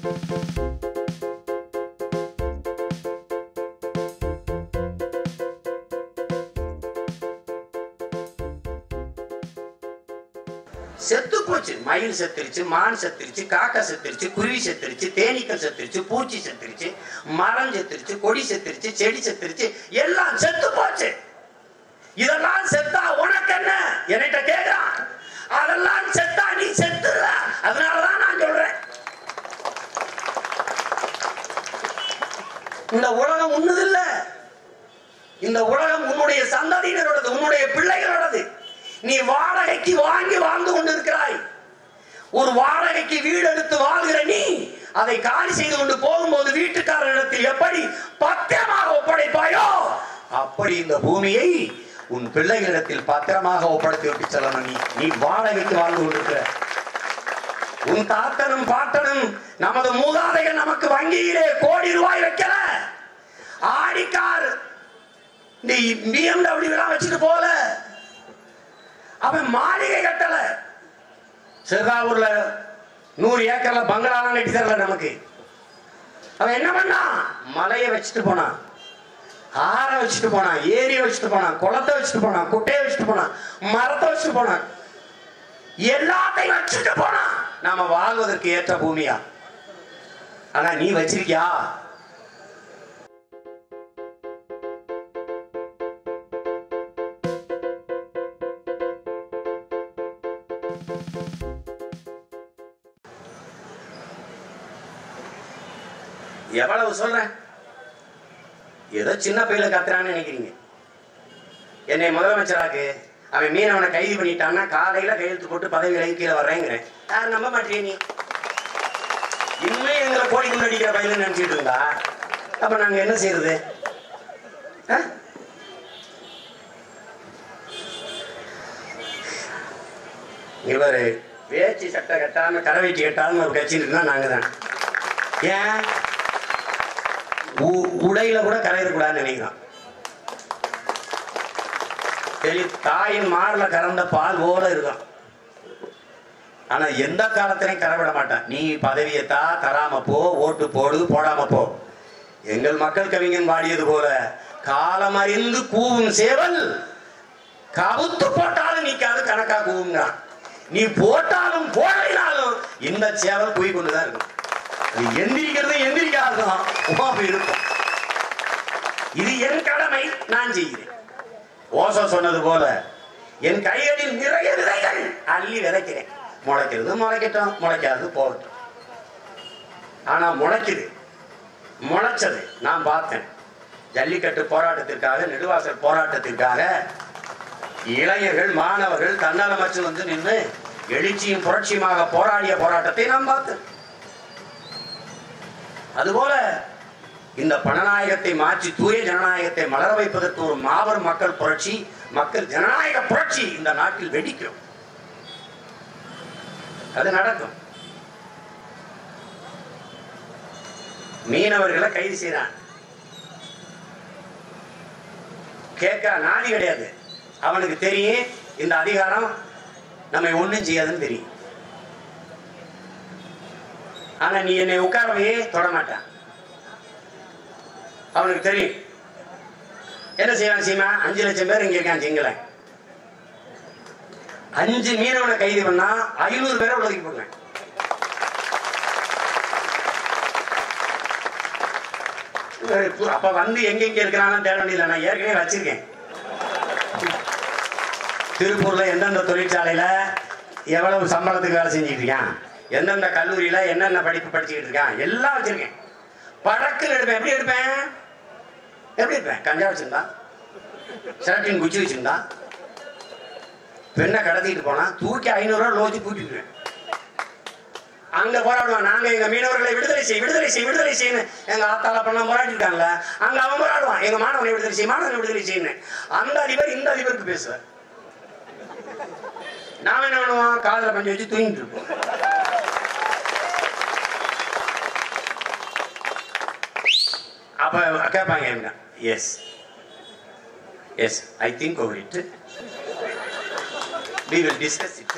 செத்து போச்சு. மயில் செத்துருச்சு மான் செத்துருச்சு காக்கா செத்துருச்சு குருவி செத்துருச்சு தேனீக்கள் செத்துருச்சு பூச்சி செத்துருச்சு மரம் செத்துருச்சு கொடி செத்துருச்சு செடி செத்துருச்சு எல்லாம் செத்து போச்சு. இதெல்லாம் செத்தா உனக்கு என்ன? என்கிட்ட கேக்குறான். அதெல்லாம் செத்தா நீ செத்துருவ. அதனாலதான் நான் சொல்றேன். இந்த உலகம் உண்ணுதில்ல இந்த உலகம் உன்னுடைய சந்ததியினரோடது உன்னுடைய பிள்ளைகளோடது. நீ வாடகைக்கு வாங்கி வாழ்ந்து கொண்டிருக்கிறாய். ஒரு வாடகைக்கு வீடு எடுத்து வாழ்கிற நீ அதை காலி செய்து கொண்டு போகும்போது வீட்டுக்காரரிடத்தில் எப்படி பத்திரமாக ஒப்படைப்பாயோ அப்படி இந்த பூமியை உன் பிள்ளைகளிடத்தில் பத்திரமாக ஒப்படைத்து விட்டு செல்லணும் நீ. நீ வாடகைக்கு வாழ்ந்து கொண்டிருக்கிற. உன் தாத்தனும் பாட்டனும் நமது மூதாதைகள் நமக்கு வங்கியிலே கோடி ரூபாய் வைக்கல. ஆடி கார் நீ பிஎம்டபிள்யூ எல்லாம் வச்சுட்டு போல? அவன் மாளிகை கட்டல. சிறுதாவூர்ல நூறு ஏக்கர்ல பங்களாலாம் கட்டி தரல நமக்கு. அவன் என்ன பண்ணான் மலையை வச்சுட்டு போனான். ஆற வச்சுட்டு போனான் ஏரியை வச்சுட்டு போனான் குளத்தை வச்சுட்டு போனான் குட்டையை வச்சுட்டு போனான் மரத்தை வச்சுட்டு போனான். எல்லாத்தையும் வச்சுட்டு போனான். நாம வாழ்வதற்கு ஏற்ற பூமியா? ஆனா நீ வச்சிருக்கியா? எவ்வளவு சொல்றேன் ஏதோ சின்ன பையில கத்துறான்னு நினைக்கிறீங்க. என்னை முதலமைச்சராக்கு அவன் மீனவனை கைது பண்ணிட்டான்னா காலையில கையெழுத்து போட்டு பதவி விலகி கீழே வர்றேங்கிறேன் யார் நம்ப மாட்டேன் நீ? இன்னும் எங்களை கோடி குண்டு அடிக்கிற பையில நினைச்சிட்டு இருந்தா அப்ப நாங்க என்ன செய்யறது இவர் வேச்சி சட்டை கட்டாம கரவைச்சி கட்டாம ஒரு கட்சி இருந்தா நாங்க தான் ஏன்? உ- உடையில கூட கரையிடக்கூடாதுன்னு நினைக்கிறோம் தாயின் மாரில் கறந்த பால் போல இருக்கும் ஆனா எந்த காலத்திலையும் கரவிட மாட்டான். நீ பதவியை தா தராம போ ஓட்டு போடு போடாம போ. எங்கள் மக்கள் கவிஞன் பாடியது போல காலம் அறிந்து கூவும் சேவல் கவுத்து போட்டாலும் நீக்காது கணக்கா கூவுங்கிறான். நீ போட்டாலும் போடலினாலும் இந்த சேவல் போய் கொண்டுதான் இருக்கும். அது எந்திரிக்கிறது எந்திரிக்காதுதான். உமாப்பு இருக்கும் இது என் கடமை நான் செய்கிறேன். ஓசோ சொன்னது போல என் கைகளில் நிறைய விதைகள் அள்ளி விதைக்கிறேன். முளைக்கிறது முளைக்கட்டும் முளைக்காது போகட்டும். ஆனா முளைக்குது. முளைச்சது. நான் பார்த்தேன். ஜல்லிக்கட்டு போராட்டத்திற்காக நெடுவாசல் போராட்டத்திற்காக இளைஞர்கள் மாணவர்கள் தன்னலமற்று வந்து நின்று எழுச்சியும் புரட்சியுமாக போராடிய போராட்டத்தை நாம் பார்த்தேன் அதுபோல இந்த பணநாயகத்தை மாற்றி தூய ஜனநாயகத்தை மலர வைப்பதற்கு ஒரு மாபெரும் மக்கள் புரட்சி மக்கள் ஜனநாயக புரட்சி இந்த நாட்டில் வெடிக்கும். அது நடக்கும். மீனவர்களை கைது செய்யறான் கேட்க நாதி கிடையாது. அவனுக்கு தெரியும் இந்த அதிகாரம் நம்ம ஒன்றும் செய்யாதுன்னு தெரியும். ஆனா நீ என்னை உட்காரவையே தொடமாட்டான் அவனுக்கு தெரியும். என்ன செய்வான் சீமா? அஞ்சு லட்சம் பேர் இங்க இருக்கான் சிங்கள. அஞ்சு மீனவனை கைது பண்ணா ஐநூறு பேரை உலகி போடுவேன் அப்ப வந்து எங்க எங்க இருக்கிறான்னு தேட வேண்டியதில்லை நான் ஏற்கனவே வச்சிருக்கேன். திருப்பூர்ல எந்தெந்த தொழிற்சாலையில எவ்வளவு சம்பளத்துக்கு வேலை செஞ்சுட்டு இருக்கான்? எந்தெந்த கல்லூரியில என்னென்ன படிப்பு படிச்சுக்கிட்டு இருக்கான்? எல்லாம் வச்சிருக்கேன். படக்குன்னு எடுப்பேன். எப்படி எடுப்பேன்? எப்படி எடுப்பேன்? கஞ்சா வச்சிருந்தா? சிரட்டின் குச்சி வச்சிருந்தா? பெண்ணை கடத்திட்டு போனா தூக்கி ஐநூறு ரூபா லோச்சு கூட்டிட்டுருவேன் அங்க போராடுவான். நாங்க எங்க மீனவர்களை விடுதலை செய் விடுதலை செய் விடுதலை செய்யணும் எங்க ஆத்தால பண்ண போராடி இருக்காங்கல்ல அங்க அவன் போராடுவான். எங்க மாணவனை விடுதலை செய் மாணவனை விடுதலை செய்யணும் அந்த அதிபர் இந்த அதிபருக்கு பேசுவார். நாம என்ன பண்ணுவோம்? காதில் பஞ்சு வச்சு தூங்கிட்டு இருப்போம். அப்ப கேட்பாங்க என்ன? Yes yes I think over it we will discuss it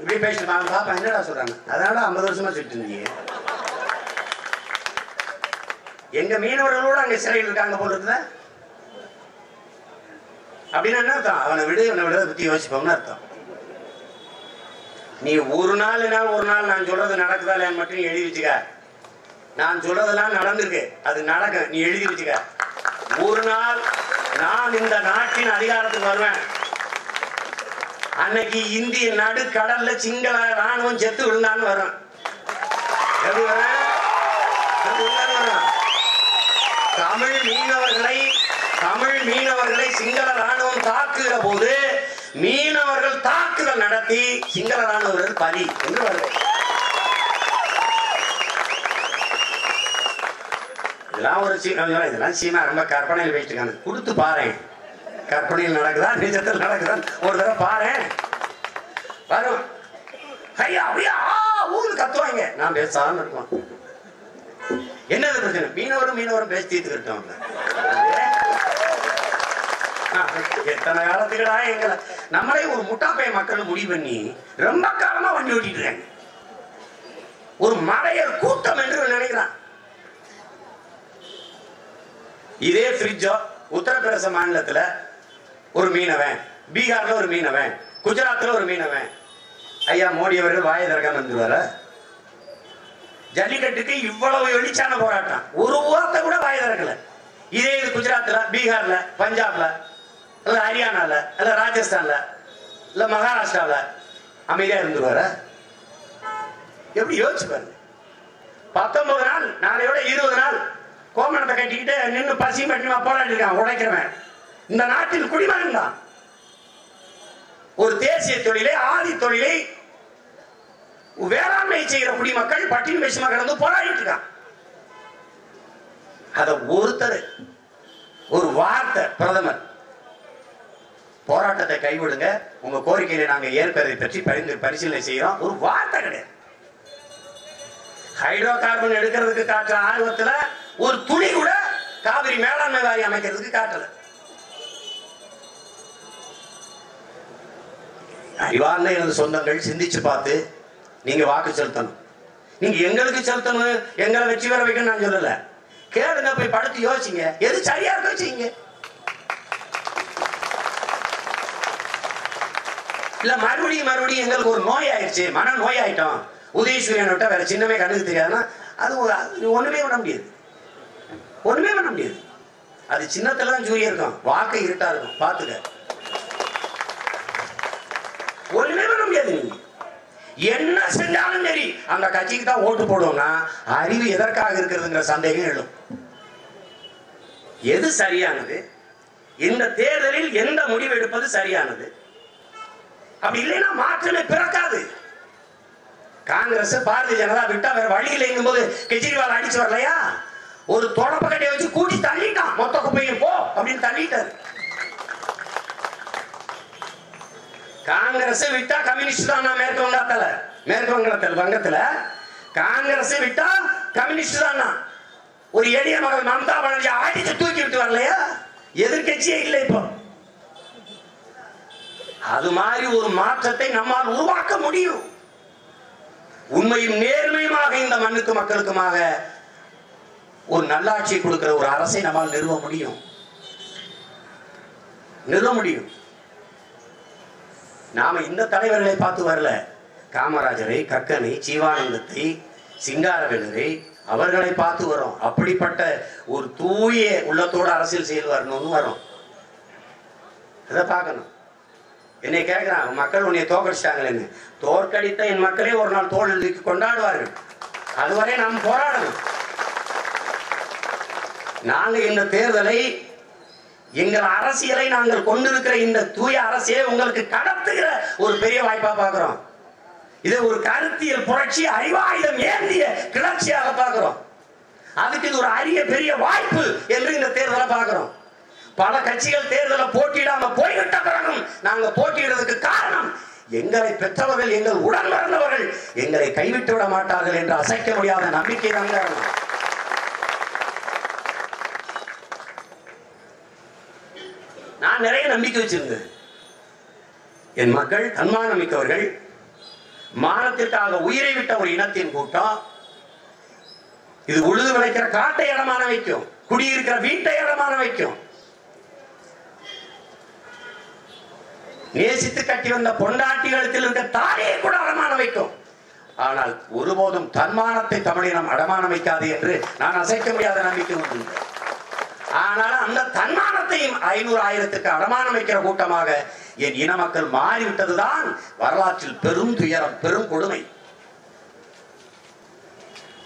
இப்படி பேசிட்டு வாங்க பாப்பா என்னடா சொல்றாங்க? அதனால ஐம்பது வருஷமா சொல்லிட்டு இருந்தீங்க எங்க மீனவர்களோட அங்க சிறையில் இருக்காங்க போல இருக்குதா. அப்படின்னா என்ன அர்த்தம்? அவனை விடு அவனை விட பத்தி யோசிப்போம்னு அர்த்தம். நீ ஒரு நாள் நாள் ஒரு நாள் நான் சொல்றது நடக்குதா இல்லையான்னு மட்டும் எழுதி வச்சுக்க. நான் சொல்றதெல்லாம் நடந்திருக்கு. அது நடக்கும். நீ எழுதி வச்சுக்க. ஒரு நாள் நான் இந்த நாட்டின் அதிகாரத்துக்கு வருவேன். அன்னைக்கு இந்திய நடுக்கடல்ல சிங்கள ராணுவம் செத்து செத்து விழுந்தான்னு வரும் தமிழ் மீனவர்களை தமிழ் மீனவர்களை சிங்கள ராணுவம் தாக்குகிற போது மீனவர்கள் தாக்குதல் நடத்தி சிங்கள ராணுவர்கள் பலி என்று வருது. இதெல்லாம் ஒரு சீனா இதெல்லாம் சீனா ரொம்ப கற்பனையில் வச்சிருக்காங்க கொடுத்து பாரேன். கற்பனையில் நடக்குதா? நிஜத்தில் நடக்குதா? ஒரு தடவை பாரேன். வரும். ஐயா அப்படியா ஊருக்கு கத்துவாங்க. நான் பேசாம இருக்கோம் என்னது பிரச்சனை? மீனவரும் மீனவரும் பேசி தீர்த்துக்கிட்டோம் எத்தனை காலத்துக்கடா எங்களை? நம்மளே ஒரு முட்டாப்பைய மக்கள் முடிவு பண்ணி ரொம்ப காலமா வண்டி ஓட்டிட்டு இருக்காங்க ஒரு மலையர் கூட்டம் என்று நினைக்கிறான். இதே ஃப்ரிட்ஜோ உத்தரப்பிரதேச மாநிலத்துல ஒரு மீனவன் பீகார்ல ஒரு மீனவன் குஜராத்ல ஒரு மீனவன். ஐயா மோடி அவர்கள் வாயை திறக்காம இருந்துருவார? ஜல்லிக்கட்டுக்கு இவ்வளவு வெளிச்சான போராட்டம். ஒரு வார்த்தை கூட வாய திறக்கல. இதே இது குஜராத்ல பீகார்ல பஞ்சாப்ல இல்ல ஹரியானால இல்ல ராஜஸ்தான்ல இல்ல மகாராஷ்டிரால அமைதியா இருந்துருவார? எப்படி யோசிச்சு பாருங்க. பத்தொன்பது நாள் நாளையோட இருபது நாள் கோமணத்தை கட்டிக்கிட்டு நின்று பசி பட்டினமா போராடி இருக்கான் உடைக்கிறவன். இந்த நாட்டில் குடிமகன் தான். ஒரு தேசிய தொழிலை ஆதி தொழிலை வேளாண்மை செய்கிற குடிமக்கள் பட்டினி பேசுமா வந்து போராடிட்டு இருக்கான். அத ஒருத்தர் ஒரு வார்த்தை பிரதமர் போராட்டத்தை கைவிடுங்க. உங்க கோரிக்கையை நாங்க ஏற்பதை பற்றி பரிந்து பரிசீலனை செய்யறோம். ஒரு வார்த்தை கிடையாது. ஹைட்ரோ கார்பன் எடுக்கிறதுக்கு காட்டுற ஆர்வத்துல ஒரு துளி கூட காவிரி மேலாண்மை வாரி அமைக்கிறதுக்கு காட்டல. அறிவார்ந்த எனது சொந்தங்கள் சிந்திச்சு பார்த்து நீங்க வாக்கு செலுத்தணும். நீங்க எங்களுக்கு செலுத்தணும் எங்களை வெற்றி பெற வைக்கணும் நான் சொல்லல. கேளுங்க போய் படுத்து யோசிங்க. எது சரியா இருக்க வச்சுங்க இல்ல மறுபடியும் மறுபடியும் எங்களுக்கு ஒரு நோய் ஆயிடுச்சு. மன நோய் ஆயிட்டோம். உதயசூரியன் விட்டா வேற சின்னமே கண்ணுக்கு தெரியாதுன்னா அது ஒண்ணுமே பண்ண முடியாது. ஒண்ணுமே பண்ண முடியாது. அது சின்னத்துல தான் சூரியன் இருக்கும். வாக்கு இருட்டா இருக்கும். பாத்துக்க ஒண்ணுமே பண்ண முடியாது. நீங்க என்ன செஞ்சாலும் சரி. அந்த கட்சிக்கு தான் ஓட்டு போடுவோம்னா அறிவு எதற்காக இருக்கிறதுங்கிற சந்தேகம் எழும். எது சரியானது? இந்த தேர்தலில் எந்த முடிவு எடுப்பது சரியானது? அப்படி இல்லைன்னா மாற்றமே பிறக்காது. காங்கிரஸ் பாரதிய ஜனதா விட்டா வேற வழி இல்லைங்கும் போது கெஜ்ரிவால் அடிச்சு வரலையா? ஒரு தொடப்ப கட்டையை வச்சு கூட்டி தள்ளிட்டான். மொத்த குப்பையும் போ அப்படின்னு தள்ளிட்டாரு. காங்கிரஸ் விட்டா கம்யூனிஸ்ட் தான் நான் மேற்கு வங்காளத்துல மேற்கு வங்கத்தில் வங்கத்துல. காங்கிரஸ் விட்டா கம்யூனிஸ்ட் தான் ஒரு எளிய மகள் மம்தா பானர்ஜி அடிச்சு தூக்கி விட்டு வரலையா? எதிர்க்கட்சியே இல்லை இப்போ. அது மாதிரி ஒரு மாற்றத்தை நம்மால் உருவாக்க முடியும். உண்மையும் நேர்மையுமாக இந்த மண்ணுக்கு மக்களுக்குமாக ஒரு நல்லாட்சி கொடுக்கிற ஒரு அரசை நம்மால் நிறுவ முடியும். நிறுவ முடியும். நாம இந்த தலைவர்களை பார்த்து வரல. காமராஜரை கக்கனை ஜீவானந்தத்தை சிங்காரவேலரை அவர்களை பார்த்து வரோம் அப்படிப்பட்ட ஒரு தூய உள்ளத்தோடு அரசியல் செயல் வரணும்னு வரோம். இதை பார்க்கணும். என்னை கேட்கிறான் மக்கள் உன்னை தோற்கடிச்சாங்களேன்னு தோற்கடித்த என் மக்களே ஒரு நாள் தோல் தூக்கி கொண்டாடுவார்கள். அதுவரை நாம் போராடணும். நாங்கள் இந்த தேர்தலை எங்கள் அரசியலை நாங்கள் கொண்டிருக்கிற இந்த தூய அரசியலை உங்களுக்கு கடத்துகிற ஒரு பெரிய வாய்ப்பா பார்க்கிறோம். இதை ஒரு கருத்தியல் புரட்சி அறிவாயுதம் ஏந்திய கிளர்ச்சியாக பார்க்கிறோம். அதுக்கு இது ஒரு அரிய பெரிய வாய்ப்பு என்று இந்த தேர்தலை பார்க்கிறோம். பல கட்சிகள் தேர்தலை போட்டியிடாம போய்விட்ட பிறகும் நாங்க போட்டியிடுறதுக்கு காரணம் எங்களை பெற்றவர்கள் எங்கள் உடன் பிறந்தவர்கள் எங்களை கைவிட்டு விட மாட்டார்கள் என்று அசைக்க முடியாத நம்பிக்கை தான் காரணம் நான் நிறைய நம்பிக்கை வச்சிருந்தேன். என் மக்கள் தன்மானம் மிக்கவர்கள் மானத்திற்காக உயிரை விட்ட ஒரு இனத்தின் கூட்டம் இது உழுது விளைக்கிற காட்டை இடமான வைக்கும் குடியிருக்கிற வீட்டை இடமான வைக்கும். நேசித்து கட்டி வந்த பொண்டாட்டிகளத்தில் இருக்க தாலியை கூட அடமான வைக்கும். ஆனால் ஒருபோதும் தன்மானத்தை தமிழினம் அடமான வைக்காது என்று நான் அசைக்க முடியாத நம்பிக்கை உண்டு. ஆனால் அந்த தன்மானத்தையும் ஐநூறு ஆயிரத்துக்கு அடமானம் வைக்கிற கூட்டமாக என் இன மக்கள் மாறிவிட்டதுதான் வரலாற்றில் பெரும் துயரம் பெரும் கொடுமை.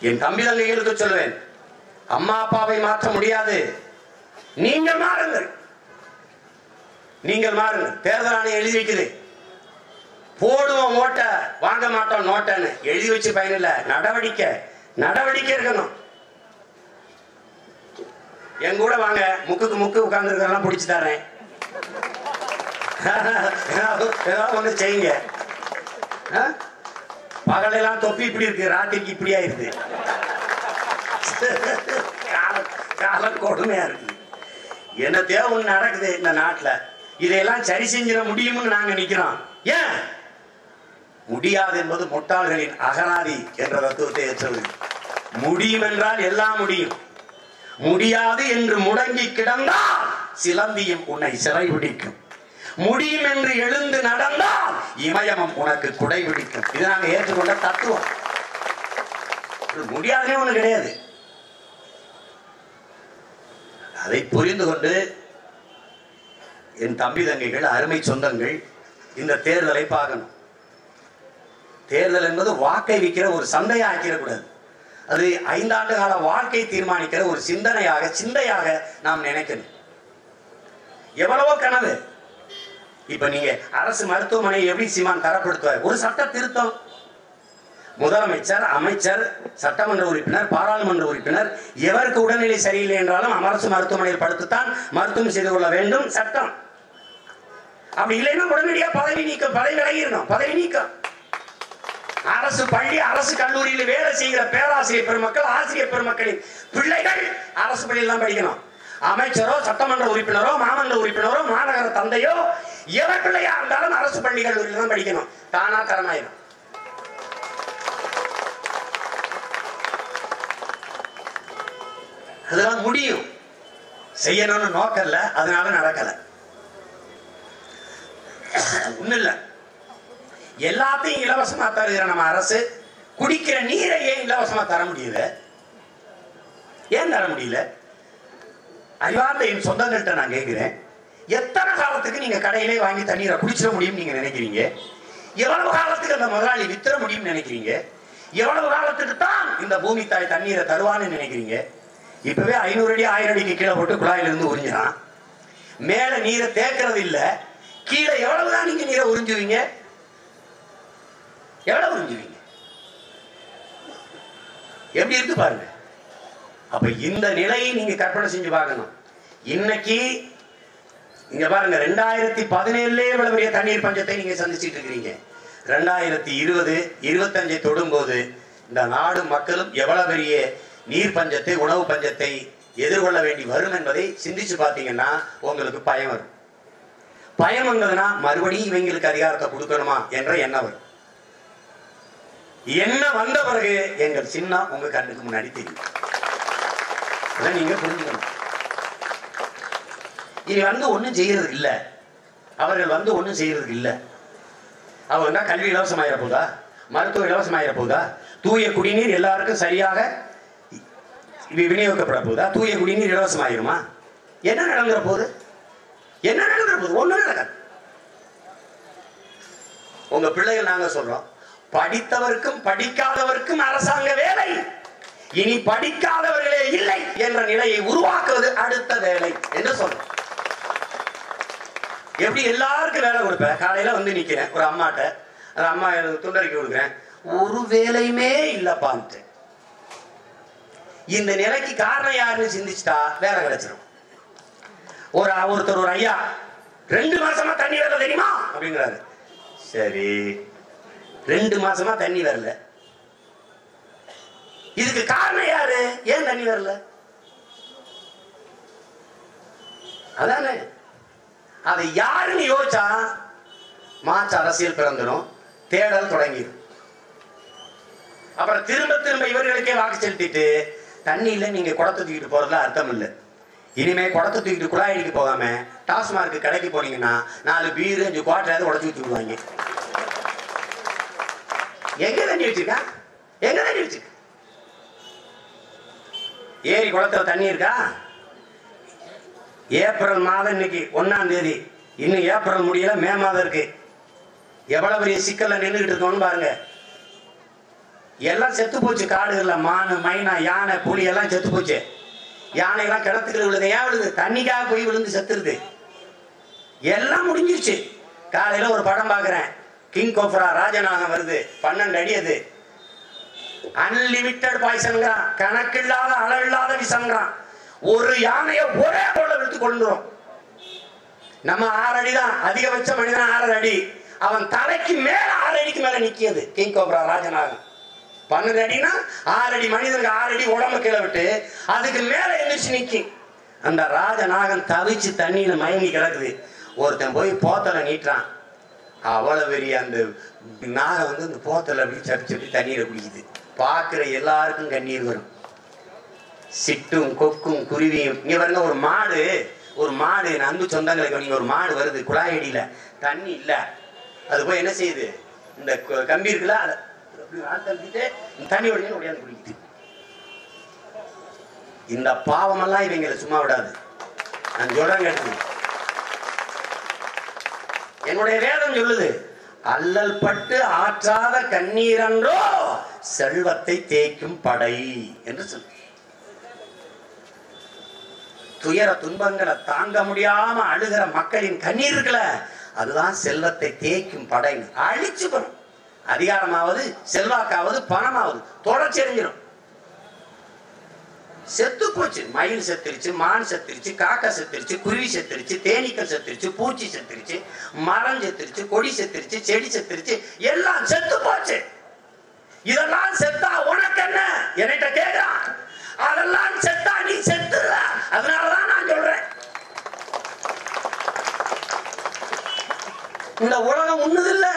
என் தம்பி தங்கைகளுக்கு சொல்வேன் அம்மா அப்பாவை மாற்ற முடியாது. நீங்கள் மாறுங்கள். நீங்கள் மாறுங்கள் தேர்தல் ஆணையம் எழுதி வைக்குது. போடுவோம் ஓட்டை வாங்க மாட்டோம் நோட்டன்னு. எழுதி வச்சு பயனில்லை. நடவடிக்கை. நடவடிக்கை இருக்கணும். என் கூட வாங்க. முக்குக்கு முக்கு உட்கார்ந்துருக்கெல்லாம் பிடிச்சி தரேன். ஏதாவது ஏதாவது ஒண்ணு செய்யுங்க. ஆ? பகலெல்லாம் தொப்பி இப்படி இருக்கு. ராத்திரிக்கு இப்படி ஆயிருது கால காலம் கொடுமையா இருக்கு. என்ன தேவை ஒண்ணு நடக்குது இந்த நாட்டுல. இதையெல்லாம் சரி செஞ்சிட முடியும்னு நாங்க நிக்கிறோம். ஏன்? முடியாது என்பது முட்டாள்களின் அகராதி என்ற தத்துவத்தை ஏற்றது முடியும் என்றால் எல்லாம் முடியும். முடியாது என்று முடங்கி கிடந்தால் சிலந்தியும் உன்னை சிறைபிடிக்கும். முடியும் என்று எழுந்து நடந்தால் இமயமும் உனக்கு குடை பிடிக்கும் இது நாங்க ஏற்றுக்கொண்ட தத்துவம். இது ஒண்ணு கிடையாது. அதை புரிந்து கொண்டு என் தம்பி தங்கைகள் அருமை சொந்தங்கள் இந்த தேர்தலை பார்க்கணும். தேர்தல் என்பது வாக்கை விற்கிற ஒரு சந்தையாக ஆக்கிடக்கூடாது. அது ஐந்தாண்டு கால வாழ்க்கை தீர்மானிக்கிற ஒரு சிந்தனையாக சிந்தையாக நாம் நினைக்கணும். எவ்வளவோ கனவு. இப்ப நீங்க அரசு மருத்துவமனை எப்படி சீமான் தரப்படுத்துவார்? ஒரு சட்ட திருத்தம். முதலமைச்சர் அமைச்சர் சட்டமன்ற உறுப்பினர் பாராளுமன்ற உறுப்பினர் எவருக்கு உடல்நிலை சரியில்லை என்றாலும் அரசு மருத்துவமனையில் படுத்துத்தான் மருத்துவம் செய்து கொள்ள வேண்டும் சட்டம். அப்படி இல்லைன்னா உடனடியா பதவி நீக்கம் பதவி விலகிடணும். பதவி நீக்கம். அரசு பள்ளி அரசு கல்லூரியில் வேலை செய்கிற பேராசிரியர் பெருமக்கள் ஆசிரியர் பெருமக்களின் பிள்ளைகள் அரசு பள்ளியில் தான் படிக்கணும். அமைச்சரோ சட்டமன்ற உறுப்பினரோ மாமன்ற உறுப்பினரோ மாநகர தந்தையோ எவர் பிள்ளையா இருந்தாலும் அரசு பள்ளி கல்லூரியில் தான் படிக்கணும். தானா தரமாயிரும். அதெல்லாம் முடியும். செய்யணும்னு நோக்கல்ல அதனால நடக்கலை. ஒண்ணு இல்ல. எல்லாத்தையும் இலவசமா தருகிற நம்ம அரசு குடிக்கிற நீரை ஏன் இலவசமா தர முடியல? ஏன் தர முடியல? அறிவார்ந்த என் சொந்தங்கள்கிட்ட நான் கேட்கிறேன். எத்தனை காலத்துக்கு நீங்க கடையிலே வாங்கி தண்ணீரை குடிச்சிட முடியும்னு நீங்க நினைக்கிறீங்க? எவ்வளவு காலத்துக்கு அந்த முதலாளி வித்துற முடியும்னு நினைக்கிறீங்க? எவ்வளவு காலத்துக்கு தான் இந்த பூமி தாய் தண்ணீரை தருவான்னு நினைக்கிறீங்க? இப்பவே ஐநூறு அடி ஆயிரம் அடிக்கு கீழே போட்டு குழாயில இருந்து உறிஞ்சினான் மேல நீரை தேக்கிறது இல்லை. கீழே எவ்வளவுதான் நீங்க நீரை உறிஞ்சுவீங்க? எவ்வளவு உறிஞ்சுவீங்க? எப்படி இருக்கு பாருங்க. அப்ப இந்த நிலையை நீங்க கற்பனை செஞ்சு பார்க்கணும். இன்னைக்கு இங்க பாருங்க ரெண்டாயிரத்தி பதினேழுல இவ்வளவு பெரிய தண்ணீர் பஞ்சத்தை நீங்க சந்திச்சிட்டு இருக்கிறீங்க. ரெண்டாயிரத்தி இருபது இருபத்தஞ்சை தொடும்போது இந்த நாடு மக்களும் எவ்வளவு பெரிய நீர் பஞ்சத்தை உணவு பஞ்சத்தை எதிர்கொள்ள வேண்டி வரும் என்பதை சிந்திச்சு பார்த்தீங்கன்னா உங்களுக்கு பயம் வரும். பயம் வந்ததுன்னா மறுபடியும் இவங்களுக்கு அதிகாரத்தை கொடுக்கணுமா என்ற எண்ணம் வரும். என்ன வந்த பிறகு எங்கள் சின்ன உங்க கண்ணுக்கு முன்னாடி தெரியும். நீங்க புரிஞ்சுக்கணும். இனி வந்து ஒண்ணும் செய்யறது இல்ல. அவர்கள் வந்து ஒண்ணும் செய்யறது இல்ல. அவங்க கல்வி இலவசமாயிர போதா? மருத்துவம் இலவசமாயிர போதா? தூய குடிநீர் எல்லாருக்கும் சரியாக விநியோகிக்கப்பட போதா? தூய குடிநீர் இலவசமாயிருமா? என்ன நடந்துற போகுது? என்ன நடந்துற போகுது ஒண்ணும் நடக்காது. உங்க பிள்ளைகள் நாங்க சொல்றோம் படித்தவருக்கும் படிக்காதவருக்கும் அரசாங்க வேலை. இனி படிக்காதவர்களே இல்லை என்ற நிலையை உருவாக்குவது அடுத்த வேலை என்று சொல்றோம். எப்படி எல்லாருக்கும் வேலை கொடுப்பேன்? காலையில வந்து நிக்கிறேன் ஒரு அம்மாட்ட. அந்த அம்மா எனக்கு துண்டறிக்கை கொடுக்குறேன். ஒரு வேலையுமே இல்லப்பான்ட்டு. இந்த நிலைக்கு காரணம் யாருன்னு சிந்திச்சிட்டா வேலை கிடைச்சிடும் ஒரு ஒருத்தர் ஒரு ஐயா ரெண்டு மாசமா தண்ணி வரல தெரியுமா? அப்படிங்கிறாரு. சரி. ரெண்டு மாசமா தண்ணி வரல. இதுக்கு காரணம் யாரு? ஏன் தண்ணி வரல? அதானே. அதை யாருன்னு யோசிச்சா மாற்று அரசியல் பிறந்துடும் தேடல் தொடங்கிடும் அப்புறம் திரும்ப திரும்ப இவர்களுக்கே வாக்கு செலுத்திட்டு தண்ணி இல்லை நீங்க குடத்தை தூக்கிட்டு போறதுல அர்த்தம் இல்லை. இனிமே குடத்தை தூக்கிட்டு குழாய் போகாம டாஸ்மார்க் கடைக்கு போனீங்கன்னா நாலு பீர் அஞ்சு குவாட்டராவது உடச்சி ஊற்றி விடுவாங்க. எங்க தண்ணி வச்சிருக்கா? எங்க தண்ணி வச்சிருக்க? ஏரி குளத்துல தண்ணி இருக்கா? ஏப்ரல் மாதம் இன்னைக்கு ஒன்னாம் தேதி. இன்னும் ஏப்ரல் முடியல மே மாதம் இருக்கு. எவ்வளவு பெரிய சிக்கல்ல நின்றுகிட்டு இருக்கோம்னு பாருங்க. எல்லாம் செத்து போச்சு காடுகள்ல மானு மைனா யானை புலி எல்லாம் செத்து போச்சு. யானை எல்லாம் கிணத்துக்கு விழுது. ஏன் விழுது? தண்ணிக்காக போய் விழுந்து செத்துருது. எல்லாம் முடிஞ்சிருச்சு. காலையில ஒரு படம் பாக்குறேன் கிங் கோப்ரா ராஜநாகம் வருது. பன்னெண்டு அடி அது. அன்லிமிட்டட் பாய்சன்கிறான் கணக்கில்லாத அளவில்லாத விஷங்கிறான் ஒரு யானையை ஒரே போல விழுத்து கொண்டுரும் நம்ம ஆறு அடி தான் அதிகபட்ச மனிதன் ஆறரை அடி. அவன் தலைக்கு மேல ஆறு அடிக்கு மேல நிக்கியது. கிங் கோப்ரா ராஜநாகம் பன்னெண்டு அடினா ஆறு அடி மனிதனுக்கு ஆறு அடி உடம்பு கீழே விட்டு அதுக்கு மேல எந்திரிச்சு நிக்கும் அந்த ராஜநாகம் தவிச்சு தண்ணியில மயங்கி கிடக்குது. ஒருத்தன் போய் போத்தலை நீட்டுறான். அவ்வளவு பெரிய அந்த நாகம் வந்து அந்த போத்தலை அப்படி சப்பி சப்பி தண்ணீரை குடிக்குது. பார்க்குற எல்லாருக்கும் கண்ணீர் வரும். சிட்டும் கொக்கும் குருவியும். இங்கே பாருங்க ஒரு மாடு. ஒரு மாடு நந்து அன்பு சொந்தங்களுக்கு நீங்கள் ஒரு மாடு வருது குழாய் தண்ணி இல்லை. அது போய் என்ன செய்யுது? இந்த கம்பி இருக்குல்ல அதை அப்படி ஆழ்த்தழுத்திட்டு இந்த தண்ணி உடையாந்து குடிக்குது இந்த பாவமெல்லாம் இவங்களை சும்மா விடாது. நான் சொல்றேன் கேட்டு என்னுடைய வேதம் சொல்லுது அல்லல் பட்டு ஆற்றாத கண்ணீரன்றோ செல்வத்தை தேய்க்கும் படை என்று சொல்லு. துயர துன்பங்களை தாங்க முடியாம அழுகிற மக்களின் கண்ணீர் இருக்குல்ல அதுதான் செல்வத்தை தேய்க்கும் படை அழிச்சு வரும் அதிகாரமாவது செல்வாக்காவது பணமாவது. தொடர்ச்சி அடைஞ்சிடும் செத்து போச்சு. மயில் செத்துருச்சு மான் செத்துருச்சு காக்கா செத்துருச்சு குருவி செத்துருச்சு தேனீக்கள் செத்துருச்சு பூச்சி செத்துருச்சு மரம் செத்துருச்சு கொடி செத்துருச்சு செடி செத்துருச்சு எல்லாம் செத்து போச்சு. இதெல்லாம் செத்தா உனக்கு என்ன என்கிட்ட கேக்குறான் அதெல்லாம் செத்தா நீ செத்துற அதனாலதான் நான் சொல்றேன் இந்த உலகம் உன்னது இல்ல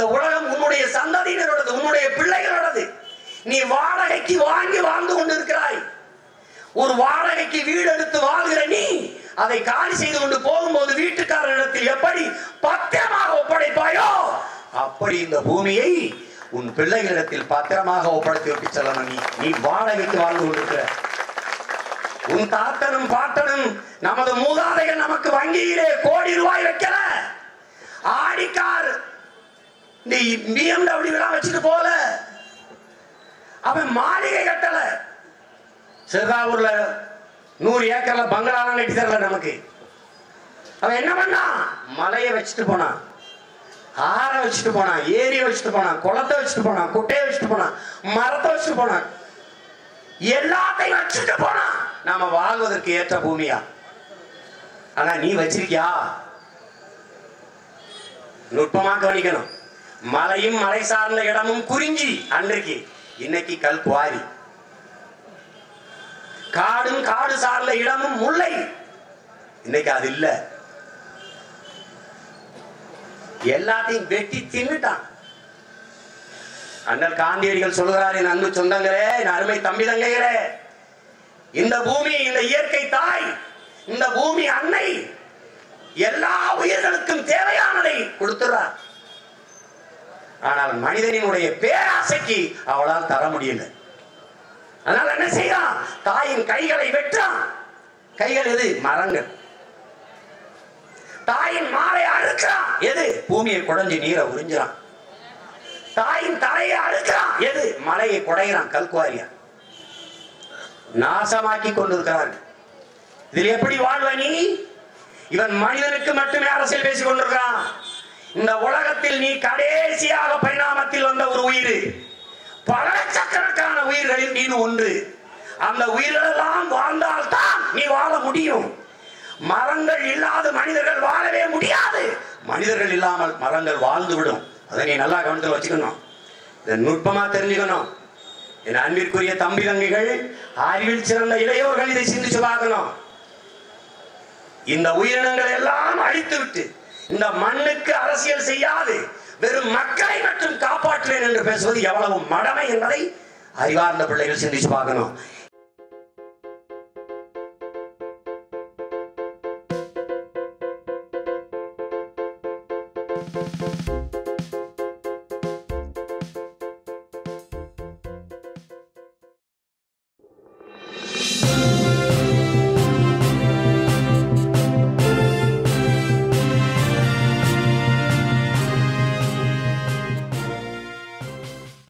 இந்த உலகம் உன்னுடைய சந்ததியினரோடது உன்னுடைய பிள்ளைகளோடது நீ வாடகைக்கு வாங்கி வாழ்ந்து கொண்டிருக்கிறாய். ஒரு வாடகைக்கு வீடு எடுத்து வாழ்கிற நீ அதை காலி செய்து கொண்டு போகும்போது வீட்டுக்காரரிடத்தில் எப்படி பத்திரமாக ஒப்படைப்பாயோ அப்படி இந்த பூமியை உன் பிள்ளைகளிடத்தில் பத்திரமாக ஒப்படைத்து விட்டு செல்லணும் நீ. நீ வாடகைக்கு வாழ்ந்து கொண்டிருக்கிற. உன் தாத்தனும் பாட்டனும் நமது மூதாதைகள் நமக்கு வங்கியிலே கோடி ரூபாய் வைக்கல ஆடி கார் நீ பிஎம்டபிள்யூ எல்லாம் வச்சுட்டு போல அவன் மாளிகை கட்டல. சிறுதாவூர்ல நூறு ஏக்கர்ல பங்களாலாம் கட்டி தரல நமக்கு. அவன் என்ன பண்ணான்? மலையை வச்சுட்டு போனான். ஆற வச்சுட்டு போனான். ஏரியை வச்சுட்டு போனான். குளத்தை வச்சுட்டு போனான். குட்டையை வச்சுட்டு போனான். மரத்தை வச்சுட்டு போனான். எல்லாத்தையும் வச்சுட்டு போனான். நாம வாழ்வதற்கு ஏற்ற பூமியா? ஆனா நீ வச்சிருக்கியா? நுட்பமா கவனிக்கணும். மலையும் மலை சார்ந்த இடமும் குறிஞ்சி அன்றைக்கு. இன்னைக்கு கல் குவாரி காடும் காடு சார்ந்த இடமும் முல்லை. இன்னைக்கு அது இல்ல. எல்லாத்தையும் வெட்டி தின்னுட்டான். அண்ணல் காந்தியடிகள் சொல்கிறார் என் அன்பு சொந்தங்களே என் அருமை தம்பி தங்கைகளே இந்த பூமி இந்த இயற்கை தாய் இந்த பூமி அன்னை எல்லா உயிர்களுக்கும் தேவையானதை கொடுத்துறார் ஆனால் மனிதனினுடைய பேராசைக்கு அவளால் தர முடியல. அதனால என்ன செய்யறான் தாயின் கைகளை வெட்டான் கைகள் எது? மரங்கள். தாயின் மாலை அறுக்கிறான். எது? பூமியை குடைஞ்சு நீரை உறிஞ்சுறான். தாயின் தலையை அறுக்கிறான். எது? மலையை குடைகிறான் கல்குவாரியா. நாசமாக்கி கொண்டிருக்கிறார்கள். இதில் எப்படி வாழ்வ நீ? இவன் மனிதனுக்கு மட்டுமே அரசியல் பேசிக் கொண்டிருக்கிறான். இந்த உலகத்தில் நீ கடைசியாக பரிணாமத்தில் வந்த ஒரு உயிர். பல லட்சக்கணக்கான உயிர்களில் நீ ஒன்று. அந்த உயிரெல்லாம் வாழ்ந்தால்தான் நீ வாழ முடியும். மரங்கள் இல்லாத மனிதர்கள் வாழவே முடியாது. மனிதர்கள் இல்லாமல் மரங்கள் வாழ்ந்து விடும் அதை நீ நல்லா கவனத்தில் வச்சுக்கணும். இதை நுட்பமா தெரிஞ்சுக்கணும். என் அன்பிற்குரிய தம்பி தங்கைகள் அறிவில் சிறந்த இளையோர்கள் இதை சிந்திச்சு பார்க்கணும். இந்த உயிரினங்களை எல்லாம் அழித்து விட்டு இந்த மண்ணுக்கு அரசியல் செய்யாது. வெறும் மக்களை மட்டும் காப்பாற்றுவேன் என்று பேசுவது எவ்வளவு மடமை என்பதை அறிவார்ந்த பிள்ளைகள் சிந்திச்சு பார்க்கணும்.